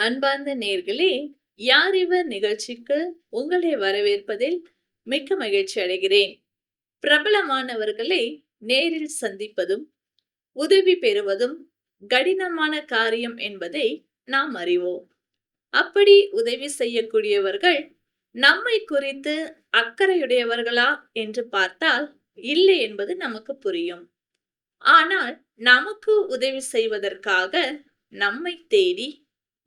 அன்பார்ந்த நேர்களே யார் இவர் நிகழ்ச்சிக்கு உங்களை வரவேற்பதில் மிக்க மகிழ்ச்சி அடைகிறேன். பிரபலமானவர்களை நேரில் சந்திப்பதும் உதவி பெறுவதும் கடினமான காரியம் என்பதை நாம் அறிவோம். அப்படி உதவி செய்யக்கூடியவர்கள் நம்மை குறித்து அக்கறையுடையவர்களா என்று பார்த்தால் இல்லை என்பது நமக்கு புரியும். ஆனால் நமக்கு உதவி செய்வதற்காக நம்மை தேடி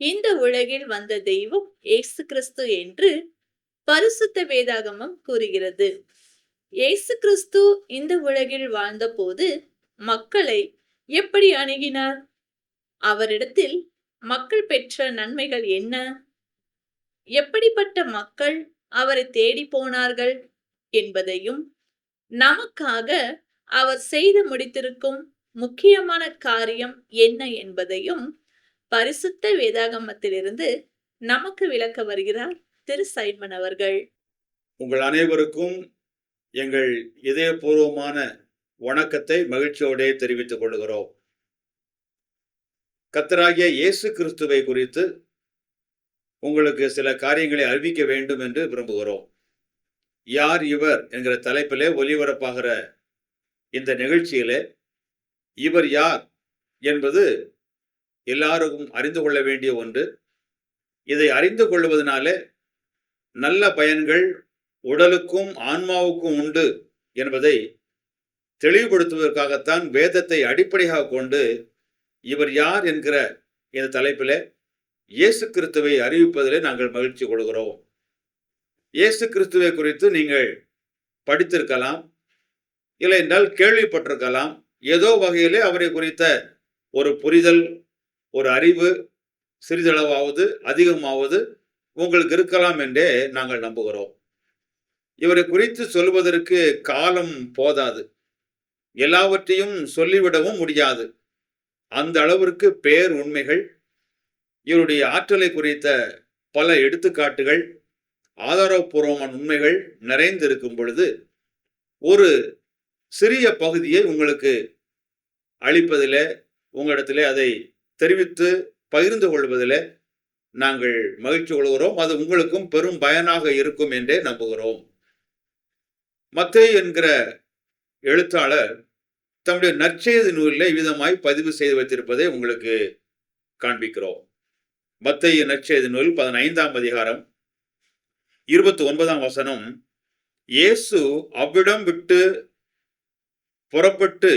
இந்த உலகில் வந்த தெய்வம் இயேசு கிறிஸ்து என்று பரிசுத்த வேதாகமம் கூறுகிறது. ஏசு கிறிஸ்து இந்த உலகில் வாழ்ந்தபோது மக்களை எப்படி அணுகினார்? அவரிடத்தில் மக்கள் பெற்ற நன்மைகள் என்ன? எப்படிப்பட்ட மக்கள் அவரை தேடி போனார்கள் என்பதையும் நமக்காக அவர் செய்து முடித்திருக்கும் முக்கியமான காரியம் என்ன என்பதையும் பரிசுத்த வேதாகமத்திலிருந்து நமக்கு விளக்க வருகிறார் திரு சைமன் அவர்கள். உங்கள் அனைவருக்கும் எங்கள் இதயபூர்வமான வணக்கத்தை மகிழ்ச்சியோடே தெரிவித்துக் கொள்கிறோம். கத்தராகிய இயேசு கிறிஸ்துவை குறித்து உங்களுக்கு சில காரியங்களை அறிவிக்க வேண்டும் என்று விரும்புகிறோம். யார் இவர் என்கிற தலைப்பிலே ஒலிபரப்பாகிற இந்த நிகழ்ச்சியிலே இவர் யார் என்பது எல்லாருக்கும் அறிந்து கொள்ள வேண்டிய ஒன்று. இதை அறிந்து கொள்வதனாலே நல்ல பயன்கள் உடலுக்கும் ஆன்மாவுக்கும் உண்டு என்பதை தெளிவுபடுத்துவதற்காகத்தான் வேதத்தை அடிப்படையாக கொண்டு இவர் யார் என்கிற இந்த தலைப்பில் இயேசு கிறிஸ்துவை அறிவிப்பதிலே நாங்கள் மகிழ்ச்சி கொள்கிறோம். இயேசு கிறிஸ்துவை குறித்து நீங்கள் படித்திருக்கலாம் இல்லை என்றால் கேள்விப்பட்டிருக்கலாம். ஏதோ வகையிலே அவரை குறித்த ஒரு புரிதல் ஒரு அறிவு சிறிதளவாவது அதிகமாவது உங்களுக்கு இருக்கலாம் என்றே நாங்கள் நம்புகிறோம். இவரை குறித்து சொல்வதற்கு காலம் போதாது. எல்லாவற்றையும் சொல்லிவிடவும் முடியாது. அந்த அளவிற்கு பேர் உண்மைகள் இவருடைய ஆற்றலை குறித்த பல எடுத்துக்காட்டுகள் ஆதாரபூர்வமான உண்மைகள் நிறைந்திருக்கும் பொழுது ஒரு சிறிய பகுதியை உங்களுக்கு அளிப்பதில் உங்களிடத்திலே அதை தெரிவித்து பகிர்ந்து கொள்வதில் நாங்கள் மகிழ்ச்சி கொள்கிறோம். அது உங்களுக்கும் பெரும் பயனாக இருக்கும் என்றே நம்புகிறோம். மத்தே என்கிற எழுத்தாளர் தம்முடைய நற்செய்தி நூலில் இவ்விதமாய் பதிவு செய்து வைத்திருப்பதை உங்களுக்கு காண்பிக்கிறோம். மத்திய நற்செய்தி நூல் பதினைந்தாம் அதிகாரம் இருபத்தி ஒன்பதாம் வசனம் இயேசு அவ்விடம் விட்டு புறப்பட்டு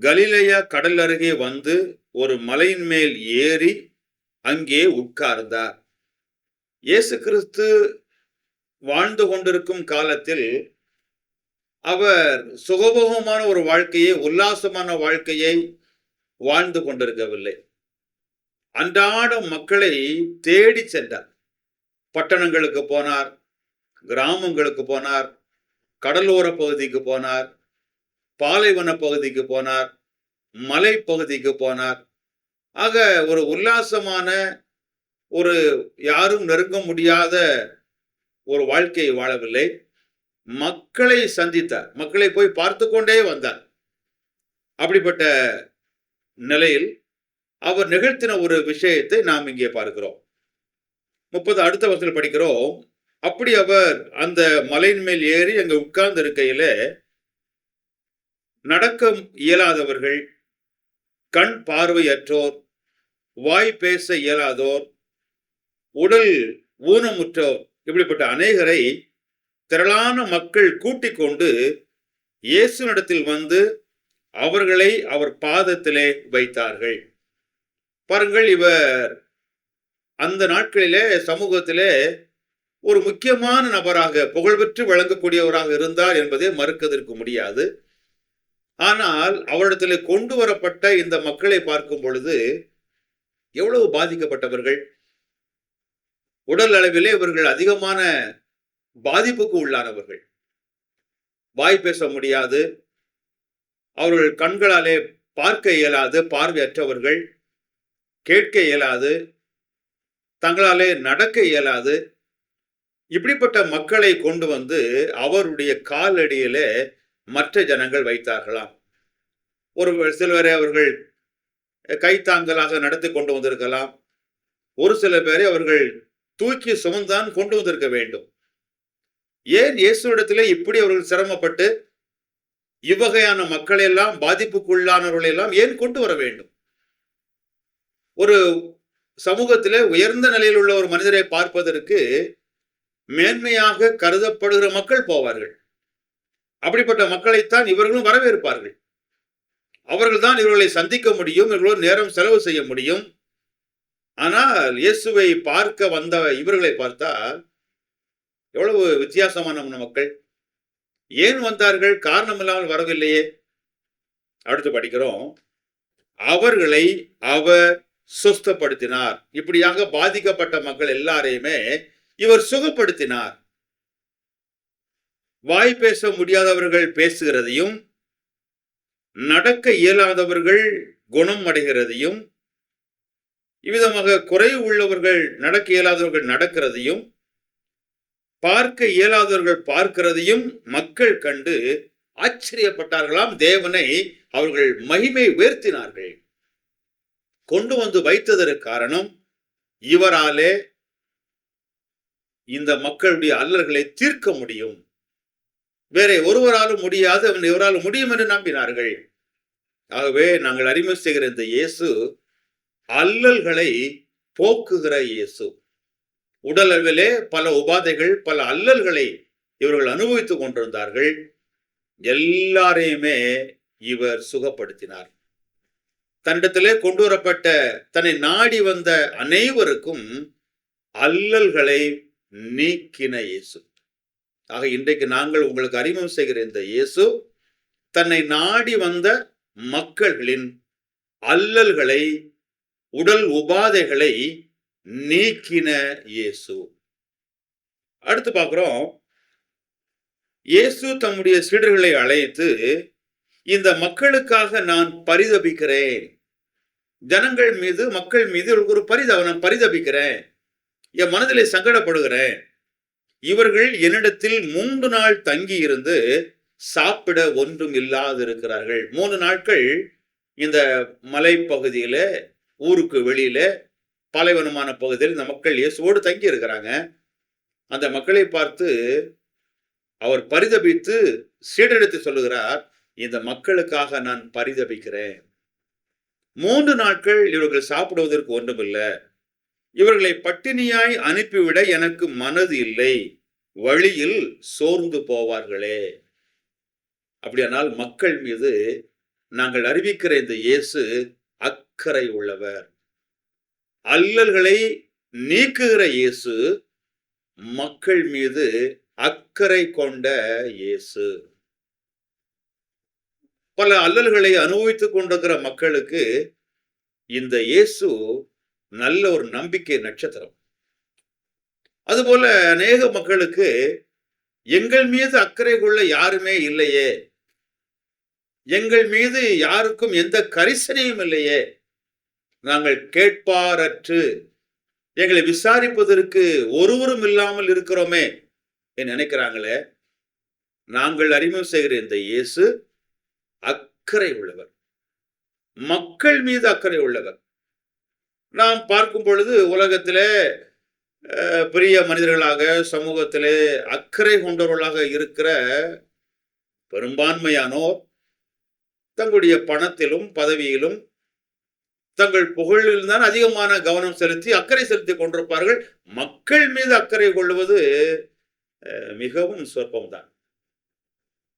கலிலேயா கடல் அருகே வந்து ஒரு மலையின் மேல் ஏறி அங்கே உட்கார்ந்தார். இயேசு கிறிஸ்து வாழ்ந்து கொண்டிருக்கும் காலத்தில் அவர் சுகபோகமான ஒரு வாழ்க்கையை உல்லாசமான வாழ்க்கையை வாழ்ந்து கொண்டிருக்கவில்லை. அன்றாட மக்களை தேடி சென்றார். பட்டணங்களுக்கு போனார் கிராமங்களுக்கு போனார் கடலோர பகுதிக்கு போனார் பாலைவன பகுதிக்கு போனார் மலைப்பகுதிக்கு போனார். ஆக ஒரு உல்லாசமான ஒரு யாரும் நெருங்க முடியாத ஒரு வாழ்க்கையை வாழவில்லை. மக்களை சந்தித்தார். மக்களை போய் பார்த்து கொண்டே வந்தார். அப்படிப்பட்ட நிலையில் அவர் நிகழ்த்தின ஒரு விஷயத்தை நாம் இங்கே பார்க்கிறோம். முப்பது அடுத்த வருஷத்தில் படிக்கிறோம். அப்படி அவர் அந்த மலையின் மேல் ஏறி அங்கே உட்கார்ந்து இருக்கையில நடக்க இயலாதவர்கள் கண் பார்வையற்றோர் வாய் பேச இயலாதோர் உடல் ஊனமுற்றோர் இப்படிப்பட்ட அநேகரை திரளான மக்கள் கூட்டிக் கொண்டு இயேசுனிடத்தில் வந்து அவர்களை அவர் பாதத்திலே வைத்தார்கள். பாருங்கள் இவர் அந்த நாட்களிலே சமூகத்திலே ஒரு முக்கியமான நபராக புகழ்பெற்று வழங்கக்கூடியவராக இருந்தார் என்பதை மறுக்கதற்கு முடியாது. ஆனால் அவரிடத்தில் கொண்டு வரப்பட்ட இந்த மக்களை பார்க்கும் பொழுது எவ்வளவு பாதிக்கப்பட்டவர்கள்? உடல் அளவிலே இவர்கள் அதிகமான பாதிப்புக்கு உள்ளானவர்கள். வாய் பேச முடியாது. அவர்கள் கண்களாலே பார்க்க இயலாது பார்வையற்றவர்கள். கேட்க இயலாது. தங்களாலே நடக்க இயலாது. இப்படிப்பட்ட மக்களை கொண்டு வந்து அவருடைய காலடியிலே மற்ற ஜனங்கள் வைத்தார்களாம். ஒரு சிலவரை அவர்கள் கைத்தாங்கலாக நடத்தி கொண்டு வந்திருக்கலாம். ஒரு சில பேரை அவர்கள் தூக்கி சுமந்தான் கொண்டு வந்திருக்க வேண்டும். ஏன் இயேசுவிடத்திலே இப்படி அவர்கள் சிரமப்பட்டு இவ்வகையான மக்களை எல்லாம் பாதிப்புக்குள்ளானவர்களை எல்லாம் ஏன் கொண்டு வர வேண்டும்? ஒரு சமூகத்திலே உயர்ந்த நிலையில் உள்ள ஒரு மனிதரை பார்ப்பதற்கு மேன்மையாக கருதப்படுகிற மக்கள் போவார்கள். அப்படிப்பட்ட மக்களைத்தான் இவர்களும் வரவேற்பார்கள். அவர்கள் தான் இவர்களை சந்திக்க முடியும் இவர்களோடு நேரம் செலவு செய்ய முடியும். ஆனால் இயேசுவை பார்க்க வந்த இவர்களை பார்த்தால் எவ்வளவு வித்தியாசமான மக்கள். ஏன் வந்தார்கள்? காரணம் இல்லாமல் வரவில்லையே. அடுத்து படிக்கிறோம். அவர்களை அவர் சுஸ்தப்படுத்தினார். இப்படியாக பாதிக்கப்பட்ட மக்கள் எல்லாரையுமே இவர் சுகப்படுத்தினார். வாய் பேச முடியாதவர்கள் பேசுகிறதையும் நடக்க இயலாதவர்கள் குணம் அடைகிறதையும் இவ்விதமாக குறைவு உள்ளவர்கள் நடக்க இயலாதவர்கள் நடக்கிறதையும் பார்க்க இயலாதவர்கள் பார்க்கிறதையும் மக்கள் கண்டு ஆச்சரியப்பட்டார்களாம். தேவனை அவர்கள் மகிமை உயர்த்தினார்கள். கொண்டு வந்து வைத்ததற்கு காரணம் இவராலே இந்த மக்களுடைய அல்லல்களை தீர்க்க முடியும். வேற ஒருவராலும் முடியாது அவன் இவரால் முடியும் என்று நம்பினார்கள். ஆகவே நாங்கள் அறிமுகம் செய்கிற இந்த இயேசு அல்லல்களை போக்குகிற இயேசு. உடல் அளவிலே பல உபாதைகள் பல அல்லல்களை இவர்கள் அனுபவித்துக் கொண்டிருந்தார்கள். எல்லாரையுமே இவர் சுகப்படுத்தினார். தன்னிடத்திலே கொண்டு வரப்பட்ட தன்னை நாடி வந்த அனைவருக்கும் அல்லல்களை நீக்கின இயேசு. ஆக இன்றைக்கு நாங்கள் உங்களுக்கு அறிமுகம் செய்கிற இந்த இயேசு தன்னை நாடி வந்த மக்கள்களின் அல்லல்களை உடல் உபாதைகளை நீக்கின இயேசு. அடுத்து பார்க்குறோம். இயேசு தம்முடைய சீடர்களை அழைத்து இந்த மக்களுக்காக நான் பரிதபிக்கிறேன். ஜனங்கள் மீது மக்கள் மீது ஒரு பரித நான் பரிதபிக்கிறேன். என் மனதிலே சங்கடப்படுகிறேன். இவர்கள் என்னிடத்தில் மூன்று நாள் தங்கி இருந்து சாப்பிட ஒன்றும் இல்லாதிருக்கிறார்கள். மூன்று நாட்கள் இந்த மலைப்பகுதியில ஊருக்கு வெளியில பாலைவனமான பகுதியில் இந்த மக்கள் இயேசுவோடு தங்கி இருக்கிறாங்க அந்த மக்களை பார்த்து அவர் பரிதபித்து சீடெடுத்து சொல்லுகிறார் இந்த மக்களுக்காக நான் பரிதபிக்கிறேன். மூன்று நாட்கள் இவர்கள் சாப்பிடுவதற்கு ஒன்றுமில்லை. இவர்களை பட்டினியாய் அனுப்பிவிட எனக்கு மனது இல்லை. வழியில் சோர்ந்து போவார்களே. அப்படியானால் மக்கள் மீது நாங்கள் அறிவிக்கிற இந்த இயேசு அக்கறை உள்ளவர். அல்லல்களை நீக்குகிற இயேசு மக்கள் மீது அக்கறை கொண்ட இயேசு. பல அல்லல்களை அனுபவித்துக் கொண்டிருக்கிற மக்களுக்கு இந்த இயேசு நல்ல ஒரு நம்பிக்கை நட்சத்திரம். அதுபோல அநேக மக்களுக்கு எங்கள் மீது அக்கறை கொள்ள யாருமே இல்லையே. எங்கள் மீது யாருக்கும் எந்த கரிசனையும் இல்லையே. நாங்கள் கேட்பாரற்று. எங்களை விசாரிப்பதற்கு ஒருவரும் இல்லாமல் இருக்கிறோமே என்று நினைக்கிறாங்களே. நாங்கள் அறிமுகம் செய்கிற இந்த இயேசு அக்கறை உள்ளவர். மக்கள் மீது அக்கறை உள்ளவர். நாம் பார்க்கும் பொழுது உலகத்திலே பெரிய மனிதர்களாக சமூகத்திலே அக்கறை கொண்டவர்களாக இருக்கிற பெரும்பான்மையானோர் தங்களுடைய பணத்திலும் பதவியிலும் தங்கள் புகழில் தான் அதிகமான கவனம் செலுத்தி அக்கறை செலுத்தி கொண்டிருப்பார்கள். மக்கள் மீது அக்கறை கொள்வது மிகவும் சொற்பம்தான்.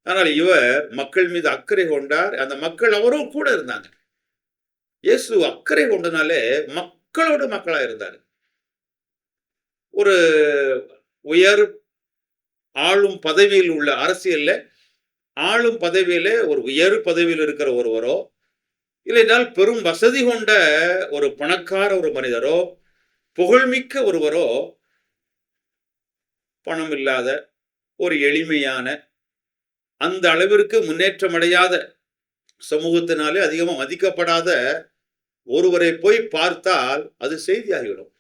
ஆனால் இவர் மக்கள் மீது அக்கறை கொண்டார். அந்த மக்கள் அவரும் கூட இருந்தாங்க. இயேசு அக்கறை கொண்டனாலே மக்களோடு மக்களாக இருந்தார். ஒரு உயர் ஆளும் பதவியில் உள்ள அரசியல்ல ஆளும் பதவியில ஒரு உயர் பதவியில் இருக்கிற ஒருவரோ இல்லைனால் பெரும் வசதி கொண்ட ஒரு பணக்கார ஒரு மனிதரோ புகழ்மிக்க ஒருவரோ பணம் இல்லாத ஒரு எளிமையான அந்த அளவிற்கு முன்னேற்றம் அடையாத சமூகத்தினாலே அதிகமாக மதிக்கப்படாத ஒருவரை போய் பார்த்தால் அது செய்தியாகிவிடும்.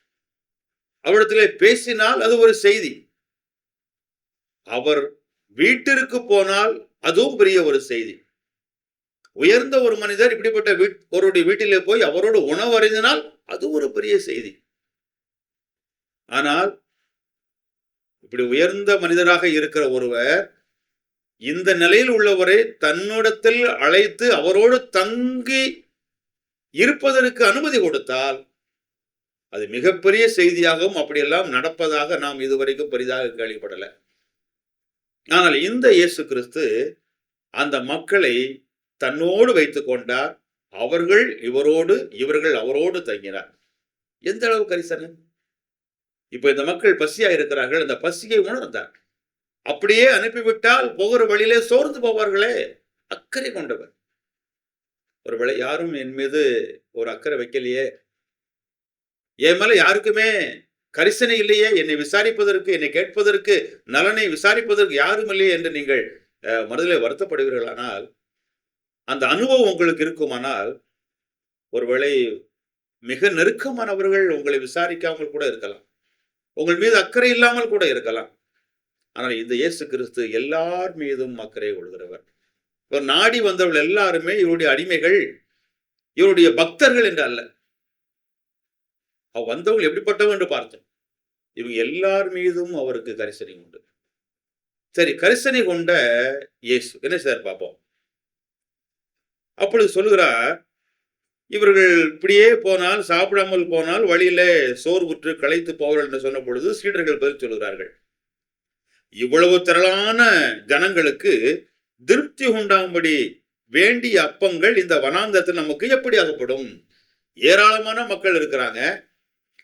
அவரிடத்திலே பேசினால் அது ஒரு செய்தி. அவர் வீட்டிற்கு போனால் அதுவும் பெரிய ஒரு செய்தி. உயர்ந்த ஒரு மனிதர் இப்படிப்பட்ட வீட் ஒருவருடைய வீட்டிலே போய் அவரோடு உணவு அறிந்தினால் அது ஒரு பெரிய செய்தி. ஆனால் இப்படி உயர்ந்த மனிதராக இருக்கிற ஒருவர் இந்த நிலையில் உள்ளவரை தன்னிடத்தில் அழைத்து அவரோடு தங்கி இருப்பதற்கு அனுமதி கொடுத்தால் அது மிகப்பெரிய செய்தியாகவும் அப்படியெல்லாம் நடப்பதாக நாம் இதுவரைக்கும் பெரிதாக கேள்விப்படலை. ஆனால் இந்த இயேசு கிறிஸ்து அந்த மக்களை தன்னோடு வைத்து கொண்டார். அவர்கள் இவரோடு இவர்கள் அவரோடு தங்கினார். எந்த அளவு கரிசனை? இப்ப இந்த மக்கள் பசியா இருக்கிறார்கள். அந்த பசியை உணர்ந்தார். அப்படியே அனுப்பிவிட்டால் போகிற வழியிலே சோர்ந்து போவார்களே. அக்கறை கொண்டவர். ஒருவேளை யாரும் என் மீது ஒரு அக்கறை வைக்கலையே. என் மேல யாருக்குமே கரிசனை இல்லையே. என்னை விசாரிப்பதற்கு என்னை கேட்பதற்கு நலனை விசாரிப்பதற்கு யாரும் இல்லையே என்று நீங்கள் மனதில் மனதிலே வருத்தப்படுவீர்களானால் அந்த அனுபவம் உங்களுக்கு இருக்குமானால் ஒருவேளை மிக நெருக்கமானவர்கள் உங்களை விசாரிக்காமல் கூட இருக்கலாம். உங்கள் மீது அக்கறை இல்லாமல் கூட இருக்கலாம். ஆனால் இந்த இயேசு கிறிஸ்து எல்லார் மீதும் அக்கறை கொள்கிறவர். இவர் நாடி வந்தவர்கள் எல்லாருமே இவருடைய அடிமைகள் இவருடைய பக்தர்கள் என்று அல்ல. அவ வந்தவங்க எப்படிப்பட்டவங்க என்று பார்த்தேன் இவங்க எல்லார் மீதும் அவருக்கு கரிசனை உண்டு. சரி கரிசனை கொண்ட இயேசு என்ன சார் பார்ப்போம். அப்பொழுது சொல்லுகிறார் இவர்கள் இப்படியே போனால் சாப்பிடாமல் போனால் வழியில சோர்வுற்று களைத்து போவார்கள் என்று சொன்ன பொழுது சீடர்கள் பதில் சொல்கிறார்கள் இவ்வளவு திரளான ஜனங்களுக்கு திருப்தி உண்டாகும்படி வேண்டிய அப்பங்கள் இந்த வனாந்தத்தில் நமக்கு எப்படி ஆகப்படும் ஏராளமான மக்கள் இருக்கிறாங்க.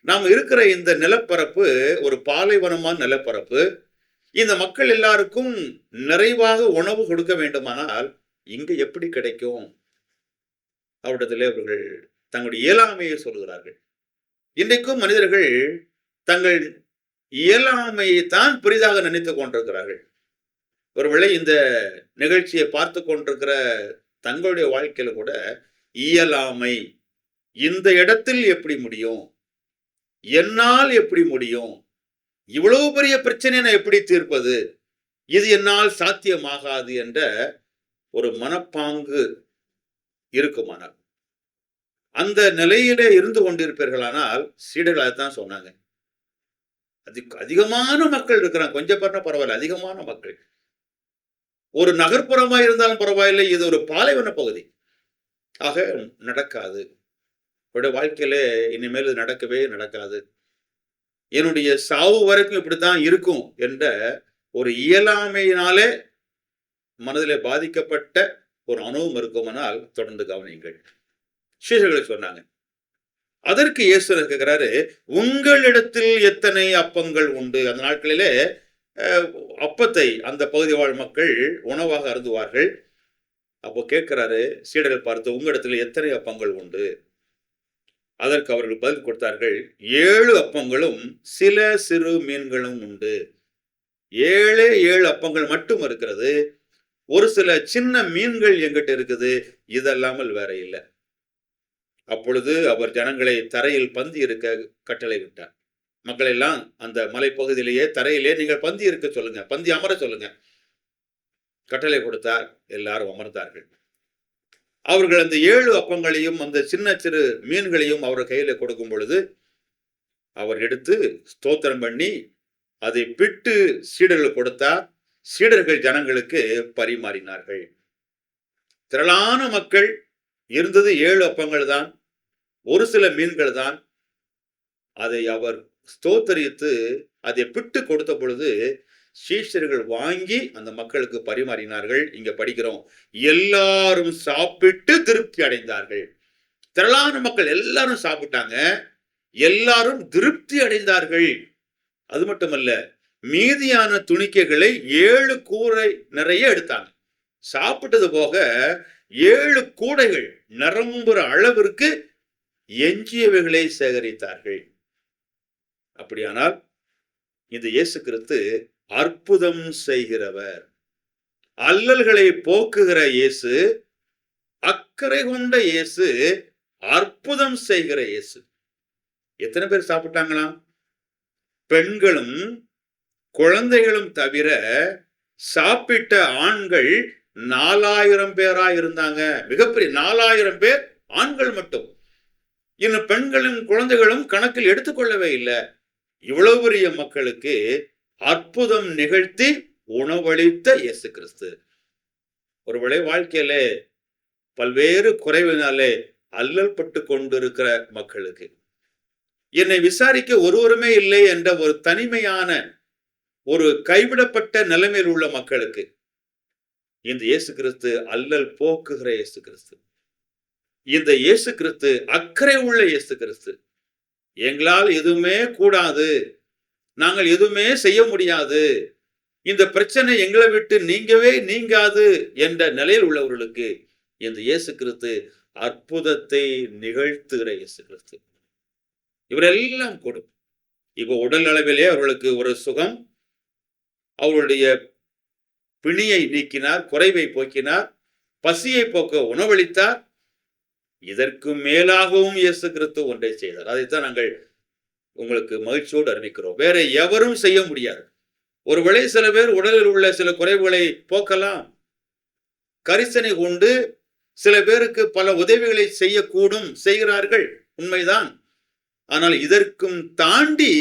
நாம் இருக்கிற இந்த நிலப்பரப்பு ஒரு பாலைவனமான நிலப்பரப்பு. இந்த மக்கள் எல்லாருக்கும் நிறைவாக உணவு கொடுக்க வேண்டுமானால் இங்க எப்படி கிடைக்கும்? அவரிடத்திலே அவர்கள் தங்களுடைய இயலாமையை சொல்கிறார்கள். இன்றைக்கும் மனிதர்கள் தங்கள் இயலாமையை தான் பெரிதாக நினைத்து கொண்டிருக்கிறார்கள். ஒருவேளை இந்த நிகழ்ச்சியை பார்த்து கொண்டிருக்கிற தங்களுடைய வாழ்க்கையில கூட இயலாமை இந்த இடத்தில் எப்படி முடியும்? என்னால் எப்படி முடியும்? இவ்வளவு பெரிய பிரச்சனையை நான் எப்படி தீர்ப்பது? இது என்னால் சாத்தியமாகாது என்ற ஒரு மனப்பாங்கு இருக்குமானால். அந்த நிலையிலே இருந்து கொண்டிருப்பீர்களானால் சீடர்கள் அதுதான் சொன்னாங்க. அதுக்கு அதிகமான மக்கள் இருக்கிறாங்க. கொஞ்சம் பேர்னா பரவாயில்ல. அதிகமான மக்கள். ஒரு நகர்ப்புறமா இருந்தாலும் பரவாயில்லை. இது ஒரு பாலைவன பகுதி. ஆக நடக்காது. என்னுடைய வாழ்க்கையில இனிமேல் இது நடக்கவே நடக்காது. என்னுடைய சாவு வரைக்கும் இப்படித்தான் இருக்கும் என்ற ஒரு இயலாமையினாலே மனதில் பாதிக்கப்பட்ட ஒரு அனுபவம் இருக்குமானால் தொடர்ந்து கவனியுங்கள். சீஷர்கள் சொன்னாங்க. அதற்கு இயேசு கேட்கிறாரு? உங்களிடத்தில் எத்தனை அப்பங்கள் உண்டு? அந்த நாட்களிலே அப்பத்தை அந்த பகுதி வாழ் மக்கள் உணவாக அருந்துவார்கள். அப்போ கேட்கிறாரு சீடர்கள் பார்த்து உங்களிடத்தில் எத்தனை அப்பங்கள் உண்டு? அதற்கு அவர்கள் பதில் கொடுத்தார்கள் ஏழு அப்பங்களும் சில சிறு மீன்களும் உண்டு. ஏழே ஏழு அப்பங்கள் மட்டும் இருக்கிறது. ஒரு சில சின்ன மீன்கள் எங்கிட்ட இருக்குது இதல்லாமல் வேற இல்லை. அப்பொழுது அவர் ஜனங்களை தரையில் பந்தி இருக்க கட்டளை விட்டார். மக்கள் எல்லாம் அந்த மலைப்பகுதியிலேயே தரையிலே நீங்கள் பந்தி இருக்க சொல்லுங்க பந்தி அமர சொல்லுங்க. கட்டளை கொடுத்தார் எல்லாரும் அமர்ந்தார்கள். அவர்கள் அந்த ஏழு அப்பங்களையும் அந்த சின்ன சிறு மீன்களையும் அவர் கையில கொடுக்கும் பொழுது அவர் எடுத்து ஸ்தோத்திரம் பண்ணி அதை பிட்டு சீடர்கள் கொடுத்தார் சீடர்கள் ஜனங்களுக்கு பரிமாறினார்கள். திரளான மக்கள் இருந்தது ஏழு அப்பங்கள் தான் ஒரு சில மீன்கள் தான். அதை அவர் ஸ்தோத்தரித்து அதை பிட்டு கொடுத்த பொழுது சீஷர்கள் வாங்கி அந்த மக்களுக்கு பரிமாறினார்கள். இங்க படிக்கிறோம். எல்லாரும் சாப்பிட்டு திருப்தி அடைந்தார்கள். திரளான மக்கள் எல்லாரும் சாப்பிட்டாங்க. எல்லாரும் திருப்தி அடைந்தார்கள். அது மட்டுமல்ல மீதியான துணிக்கைகளை ஏழு கூரை நிறைய எடுத்தாங்க. சாப்பிட்டது போக ஏழு கூடைகள் நிரம்புற அளவிற்கு எஞ்சியவைகளை சேகரித்தார்கள். அப்படியானால் இந்த இயேசு கிறிஸ்து அற்புதம் செய்கிறவர். அல்லல்களை போக்குகிற இயேசு அக்கறை கொண்ட இயேசு அற்புதம் செய்கிற இயேசு. எத்தனை பேர் சாப்பிட்டாங்களாம்? பெண்களும் குழந்தைகளும் தவிர சாப்பிட்ட ஆண்கள் நாலாயிரம் பேரா இருந்தாங்க. மிகப்பெரிய நாலாயிரம் பேர் ஆண்கள் மட்டும். இன்னும் பெண்களும் குழந்தைகளும் கணக்கில் எடுத்துக்கொள்ளவே இல்லை. இவ்வளவு பெரிய மக்களுக்கு அற்புதம் நிகழ்த்தி உணவளித்த இயேசு கிறிஸ்து ஒருவேளை வாழ்க்கையில பல்வேறு குறைவினாலே அல்லல் பட்டு கொண்டிருக்கிற மக்களுக்கு என்னை விசாரிக்க ஒருவருமே இல்லை என்ற ஒரு தனிமையான ஒரு கைவிடப்பட்ட நிலைமையில் உள்ள மக்களுக்கு இந்த இயேசு கிறிஸ்து அல்லல் போக்குகிற இயேசு கிறிஸ்து இந்த இயேசு கிறிஸ்து அக்கறை உள்ள இயேசு கிறிஸ்து எங்களால் எதுவுமே கூடாது நாங்கள் எதுவுமே செய்ய முடியாது. இந்த பிரச்சனை எங்களை விட்டு நீங்கவே நீங்காது என்ற நிலையில் உள்ளவர்களுக்கு இந்த இயேசு கிறிஸ்து அற்புதத்தை நிகழ்த்துகிற இயேசு கிறிஸ்து. இவரெல்லாம் கொடுக்கும். இப்போ உடல் அளவிலே அவர்களுக்கு ஒரு சுகம் அவருடைய பிணியை நீக்கினார் குறைவை போக்கினார் பசியை போக்க உணவளித்தார். இதற்கு மேலாகவும் இயேசு கிறிஸ்து ஒன்றை செய்தார். அதைத்தான் நாங்கள் உங்களுக்கு மகிழ்ச்சியோடு அறிவிக்கிறோம். வேற எவரும் செய்ய முடியாது. ஒருவேளை சில பேர் உடலில் உள்ள சில குறைவுகளை போக்கலாம். கரிசனை கொண்டு சில பேருக்கு பல உதவிகளை செய்யக்கூடும் செய்கிறார்கள். உண்மைதான். ஆனால் இதற்கும் தாண்டி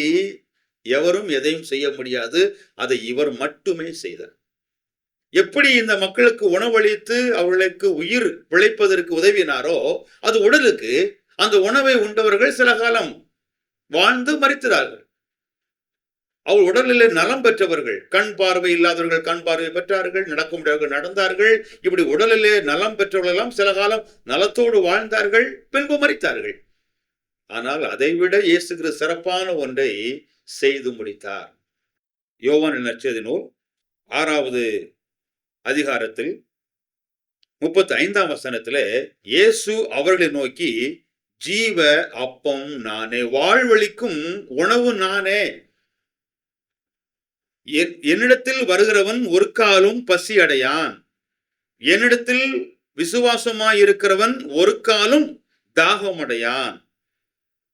எவரும் எதையும் செய்ய முடியாது. அதை இவர் மட்டுமே செய்தார். எப்படி இந்த மக்களுக்கு உணவளித்து அவர்களுக்கு உயிர் பிழைப்பதற்கு உதவினாரோ அது உடலுக்கு அந்த உணவை உண்டவர்கள் சில காலம் வாழ்ந்து மறித்தார்கள் அவள் உடலிலே நலம் பெற்றவர்கள் கண் பார்வை இல்லாதவர்கள் கண் பார்வை பெற்றார்கள் நடக்க முடியாதவர்கள் நடந்தார்கள் இப்படி உடலிலே நலம் பெற்றவர்கள் எல்லாம் சில காலம் நலத்தோடு வாழ்ந்தார்கள் பின்பு மறித்தார்கள். ஆனால் அதைவிட இயேசுகிற சிறப்பான ஒன்றை செய்து முடித்தார். யோவான் நச்சதி நூல் ஆறாவது அதிகாரத்தில் முப்பத்தி ஐந்தாம் வசனத்தில் இயேசு அவர்களை நோக்கி ஜீவ அப்பம் நானே வாழ்வழிக்கும் உணவு நானே. என்னிடத்தில் வருகிறவன் ஒரு காலும் பசி அடையான். என்னிடத்தில் விசுவாசமாயிருக்கிறவன் ஒரு காலும் தாகமடையான்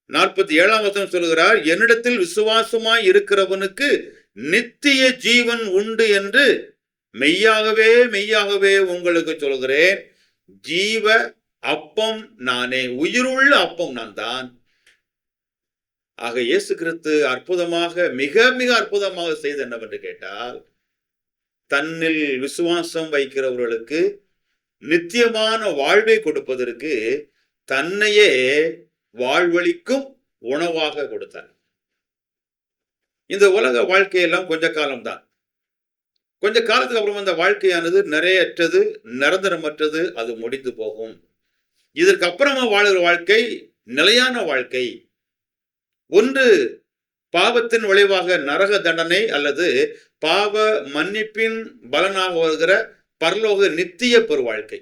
நாற்பத்தி ஏழாம் வசனம் சொல்கிறார் என்னிடத்தில் விசுவாசமாய் இருக்கிறவனுக்கு நித்திய ஜீவன் உண்டு என்று மெய்யாகவே மெய்யாகவே உங்களுக்கு சொல்கிறேன் ஜீவ அப்பம் நானே உயிருள்ள அப்பம் நான் தான் ஆக இயேசு கிறிஸ்து அற்புதமாக மிக மிக அற்புதமாக செய்த என்னவென்று கேட்டால் தன்னில் விசுவாசம் வைக்கிறவர்களுக்கு நித்தியமான வாழ்வை கொடுப்பதற்கு தன்னையே வாழ்வழிக்கும் உணவாக கொடுத்தார். இந்த உலக வாழ்க்கையெல்லாம் கொஞ்ச காலம்தான். கொஞ்ச காலத்துக்கு அப்புறம் அந்த வாழ்க்கையானது நிறையற்றது நிரந்தரமற்றது அது முடிந்து போகும். இதற்கு அப்புறமா வாழ்கிற வாழ்க்கை நிலையான வாழ்க்கை. ஒன்று பாவத்தின் விளைவாக நரக தண்டனை அல்லது பாவ மன்னிப்பின் பலனாக வருகிற பரலோக நித்திய பெரு வாழ்க்கை.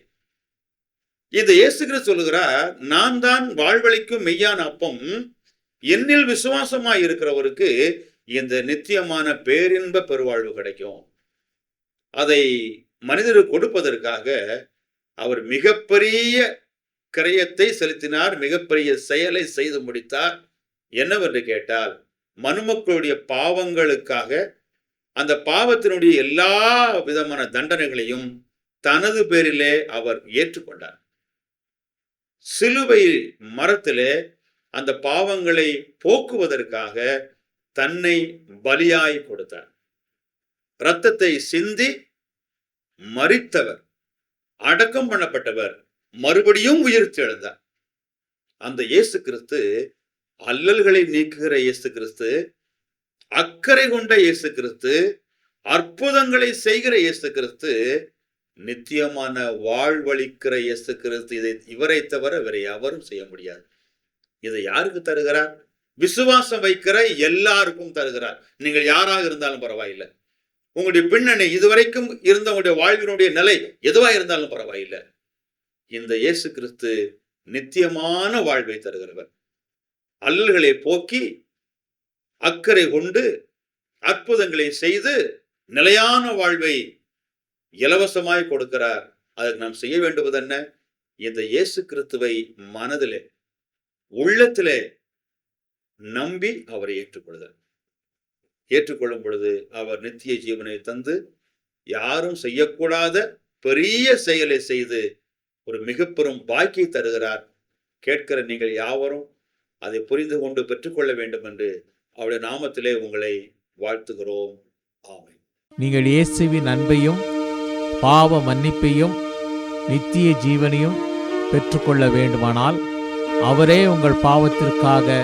இந்த இயேசுகிற சொல்லுகிறார் நான் தான் வாழ்வழிக்கும் மெய்யான அப்பம். என்னில் விசுவாசமாய் இருக்கிறவருக்கு இந்த நித்தியமான பேரின்ப பெருவாழ்வு கிடைக்கும். அதை மனிதருக்கு கொடுப்பதற்காக அவர் மிகப்பெரிய கிரயத்தை செலுத்தினார் மிகப்பெரிய செயலை செய்து முடித்தார். என்னவென்று கேட்டால் மனுமக்களுடைய பாவங்களுக்காக அந்த பாவத்தினுடைய எல்லா விதமான தண்டனைகளையும் தனது பேரிலே அவர் ஏற்றுக்கொண்டார். சிலுவை மரத்திலே அந்த பாவங்களை போக்குவதற்காக தன்னை பலியாய் கொடுத்தார். இரத்தத்தை சிந்தி மறித்தவர் அடக்கம் பண்ணப்பட்டவர் மறுபடியும் உயிர் எழுந்தார் அந்த இயேசு கிறிஸ்து அல்லல்களை நீக்குகிற இயேசு கிறிஸ்து அக்கறை கொண்ட இயேசு கிறிஸ்து அற்புதங்களை செய்கிற இயேசு கிறிஸ்து நித்தியமான வாழ்வளிக்கிற இயேசு கிறிஸ்து இதை இவரை தவிர வேற யாவரும் செய்ய முடியாது. இதை யாருக்கு தருகிறார்? விசுவாசம் வைக்கிற எல்லாருக்கும் தருகிறார். நீங்கள் யாராக இருந்தாலும் பரவாயில்லை. உங்களுடைய பின்னணி இதுவரைக்கும் இருந்த உங்களுடைய வாழ்வினுடைய நிலை எதுவா இருந்தாலும் பரவாயில்லை. இந்த இயேசு கிறிஸ்து நித்தியமான வாழ்வை தருகிறவர். அல்லல்களை போக்கி அக்கறை கொண்டு அற்புதங்களை செய்து நிலையான வாழ்வை இலவசமாய் கொடுக்கிறார். அதற்கு நாம் செய்ய வேண்டுவது என்ன இந்த இயேசு கிறிஸ்துவை மனதிலே உள்ளத்திலே நம்பி அவரை ஏற்றுக்கொள்ளுதல். ஏற்றுக்கொள்ளும் பொழுது அவர் நித்திய ஜீவனை தந்து யாரும் செய்யக்கூடாத பெரிய செயலை செய்து ஒரு மிக பெரும் பாக்கியை தருகிறார். கேட்கிற நீங்கள் யாவரும் அதை புரிந்து கொண்டு பெற்றுக்கொள்ள வேண்டும் என்று அவருடைய நாமத்திலே உங்களை வாழ்த்துகிறோம். ஆமை நீங்கள் இயேசுவின் அன்பையும் பாவ மன்னிப்பையும் நித்திய ஜீவனையும் பெற்றுக்கொள்ள வேண்டுமானால் அவரே உங்கள் பாவத்திற்காக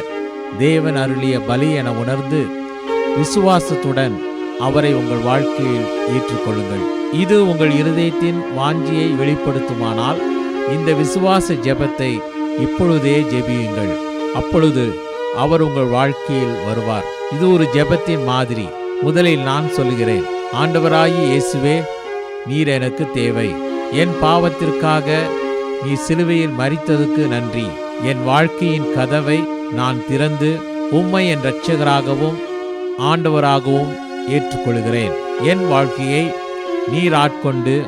தேவன் அருளிய பலி என உணர்ந்து விசுவாசத்துடன் அவரை உங்கள் வாழ்க்கையில் ஏற்றுக்கொள்ளுங்கள். இது உங்கள் இருதயத்தின் வாஞ்சியை வெளிப்படுத்துமானால் இந்த விசுவாச ஜெபத்தை இப்பொழுதே ஜெபியுங்கள். அப்பொழுது அவர் உங்கள் வாழ்க்கையில் வருவார். இது ஒரு ஜெபத்தின் மாதிரி. முதலில் நான் சொல்கிறேன் ஆண்டவராகி இயேசுவே நீர் எனக்கு தேவை. என் பாவத்திற்காக நீ சிலுவையில் மறித்ததுக்கு நன்றி. என் வாழ்க்கையின் கதவை நான் திறந்து உம்மை என் இரட்சகராகவும் ஆண்டவராகவும் ஏற்றுக்கொள்கிறேன். என் வாழ்க்கையை நீர் ஆட்கொண்டு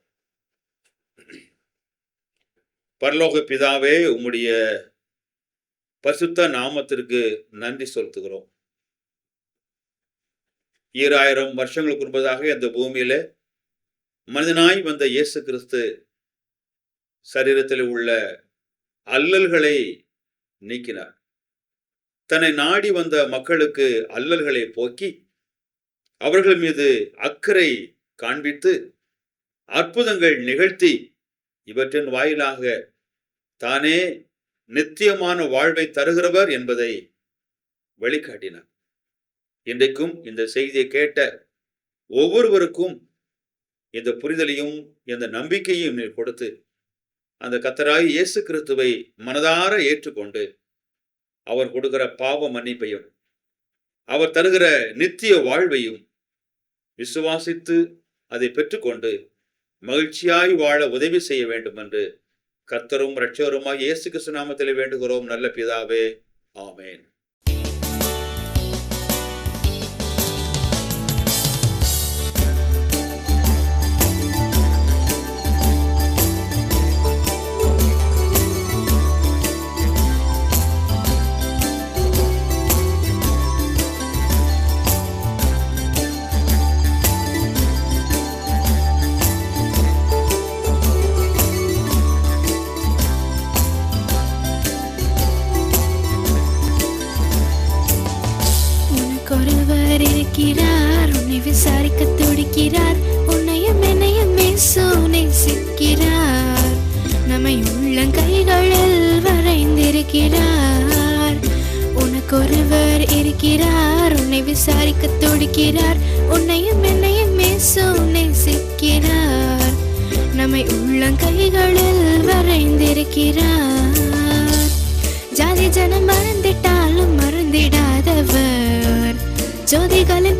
பரலோக பிதாவே உம்முடைய பரிசுத்த நாமத்திற்கு நன்றி செலுத்துகிறோம். ஈராயிரம் வருஷங்களுக்கு முன்பதாக இந்த பூமியில மனிதனாய் வந்த இயேசு கிறிஸ்து சரீரத்தில் உள்ள அல்லல்களை நீக்கினார். தன்னை நாடி வந்த மக்களுக்கு அல்லல்களை போக்கி அவர்கள் மீது அக்கறை காண்பித்து அற்புதங்கள் நிகழ்த்தி இவற்றின் வாயிலாக தானே நித்தியமான வாழ்வை தருகிறவர் என்பதை வெளிக்காட்டினார் இன்றைக்கும் இந்த செய்தியை கேட்ட ஒவ்வொருவருக்கும் இந்த புரிதலையும் இந்த நம்பிக்கையும் நீர் கொடுத்து அந்த கத்தராய் இயேசு கிறிஸ்துவை மனதார ஏற்றுக்கொண்டு அவர் கொடுக்கிற பாவ மன்னிப்பையும் அவர் தருகிற நித்திய வாழ்வையும் விசுவாசித்து அதை பெற்றுக்கொண்டு மகிழ்ச்சியாய் வாழ உதவி செய்ய வேண்டும் என்று கர்த்தரும் இரட்சகருமாய் இயேசு கிறிஸ்து நாமத்திலே வேண்டுகிறோம். நல்ல பிதாவே ஆமேன்.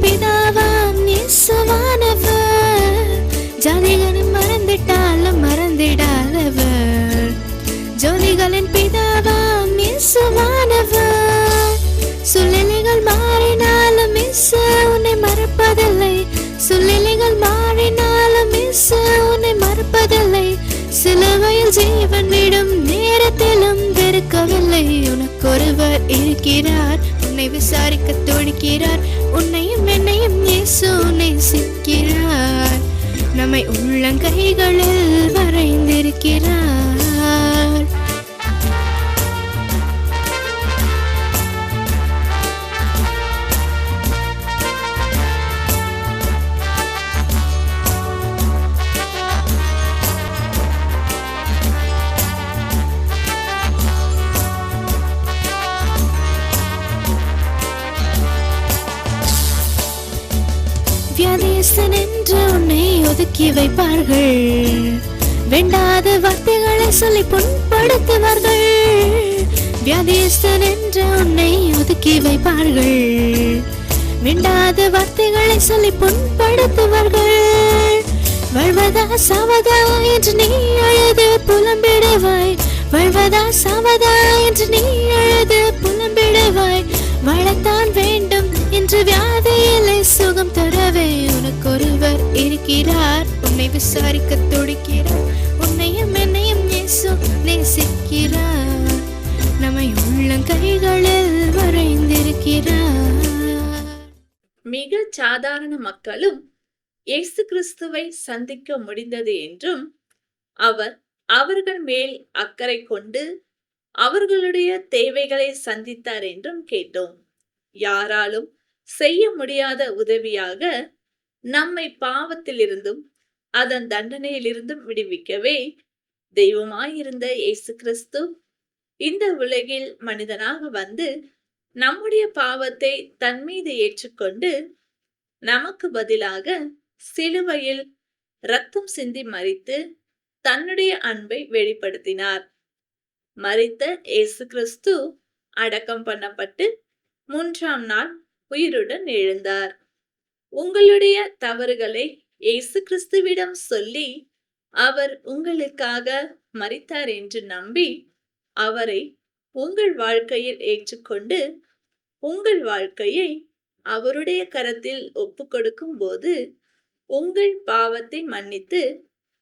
பிதாவாம் இயேசுவானவர். ஜாதிகளும் மறந்திட்டாலும் மறந்திடாதவர். ஜோதிகளின் பிதாவாம் இயேசுவானவர். சூழ்நிலைகள் மாறினாலும் மிஸ் உன்னை மறப்பதில்லை. சூழ்நிலைகள் மாறினாலும் மிஸ் உன்னை மறப்பதில்லை. சிலுவையில் ஜீவன் விடும் நேரத்திலும் வெறுக்கவில்லை. உனக்கு ஒருவர் இருக்கிறார். உன்னை விசாரிக்க துடிக்கிறார் உன்னையும் என்னையும் இயேசு நேசிக்கிறார். நம்மை உள்ளங்கைகளில் வரைந்திருக்கிறார். ஒதுக்கி வைப்பார்கள். வேண்டாத வார்த்தைகளை சொல்லி புண்படுத்துவார்கள். வியாதிஸ்தன் என்று உன்னை ஒதுக்கி வைப்பார்கள். வேண்டாத வார்த்தைகளை சொல்லி புண்படுத்துவார்கள். வாழ்வதா சாவதா என்று நீ அழுது புலம்பிடுவாய். வாழ்வதா சாவதா என்று நீ அழுது புலம்பிடுவாய். வாழத்தான் வேண்டும் என்று வியாதியிலே சுகம் தரவே உனக்கு ஒருவர் இருக்கிறார். உன்னை விசாரிக்க துடிக்கிறார். உன்னையும் என்னையும் நேசு நேசிக்கிறார். நம்மை உள்ளங்கைகளில் வரைந்திருக்கிறார். மிக சாதாரண மக்களும் இயேசு கிறிஸ்துவை சந்திக்க முடிந்தது என்றும் அவர் அவர்கள் மேல் அக்கறை கொண்டு அவர்களுடைய தேவைகளை சந்தித்தார் என்றும் கேட்டோம். யாராலும் செய்ய முடியாத உதவியாக நம்மை பாவத்திலிருந்தும் அதன் தண்டனையிலிருந்தும் விடுவிக்கவே தெய்வமாயிருந்த இயேசு கிறிஸ்து இந்த உலகில் மனிதனாக வந்து நம்முடைய பாவத்தை தன் மீது ஏற்றுக்கொண்டு நமக்கு பதிலாக சிலுவையில் ரத்தம் சிந்தி மறித்து தன்னுடைய அன்பை வெளிப்படுத்தினார். மறித்த இயேசு கிறிஸ்து அடக்கம் பண்ணப்பட்டு மூன்றாம் நாள் உயிருடன் எழுந்தார். உங்களுடைய தவறுகளை இயேசு கிறிஸ்துவிடம் சொல்லி அவர் உங்களுக்காக மறித்தார் என்று நம்பி அவரை உங்கள் வாழ்க்கையில் ஏற்றுக்கொண்டு உங்கள் வாழ்க்கையை அவருடைய கரத்தில் ஒப்பு கொடுக்கும் போது உங்கள் பாவத்தை மன்னித்து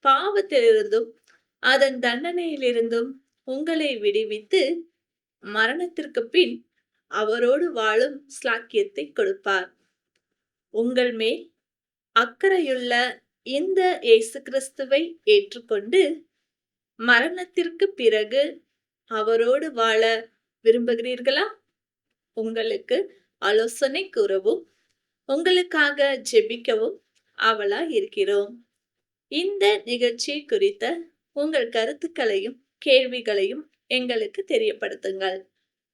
பாவத்திலிருந்தும் அதன் தண்டனையிலிருந்தும் உங்களை விடுவித்து மரணத்திற்கு பின் அவரோடு வாழும் ஸ்லாக்கியத்தை கொடுப்பார். உங்கள் மேல் அக்கறையுள்ள இந்த இயேசு கிறிஸ்துவை ஏற்றுக்கொண்டு மரணத்திற்கு பிறகு அவரோடு வாழ விரும்புகிறீர்களா? உங்களுக்கு ஆலோசனை கூறவும் உங்களுக்காக ஜெபிக்கவும் அவளா இருக்கிறோம். இந்த நிகழ்ச்சி குறித்த உங்கள் கருத்துக்களையும் கேள்விகளையும் எங்களுக்கு தெரியப்படுத்துங்கள்.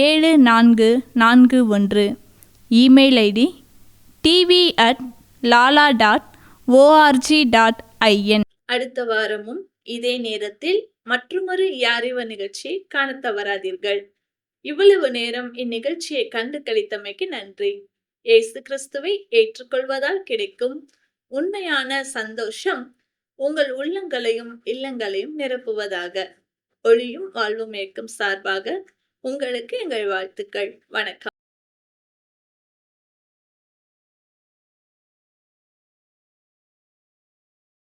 ஏழு நான்கு நான்கு ஒன்று. Email ID TV at Lala dot O R G dot I N. அடுத்த வாரமும் இதே நேரத்தில் மற்றுமொரு யாரிவ நிகழ்ச்சியை காண தவறாதீர்கள். இவ்வளவு நேரம் இந்நிகழ்ச்சியை கண்டு கழித்தமைக்கு நன்றி. இயேசு கிறிஸ்துவை ஏற்றுக்கொள்வதால் கிடைக்கும் உண்மையான சந்தோஷம் உங்கள் உள்ளங்களையும் இல்லங்களையும் நிரப்புவதாக ஒளியும் வாழ்வும் இயக்கம் சார்பாக உங்களுக்கு எங்கள் வாழ்த்துக்கள். வணக்கம்.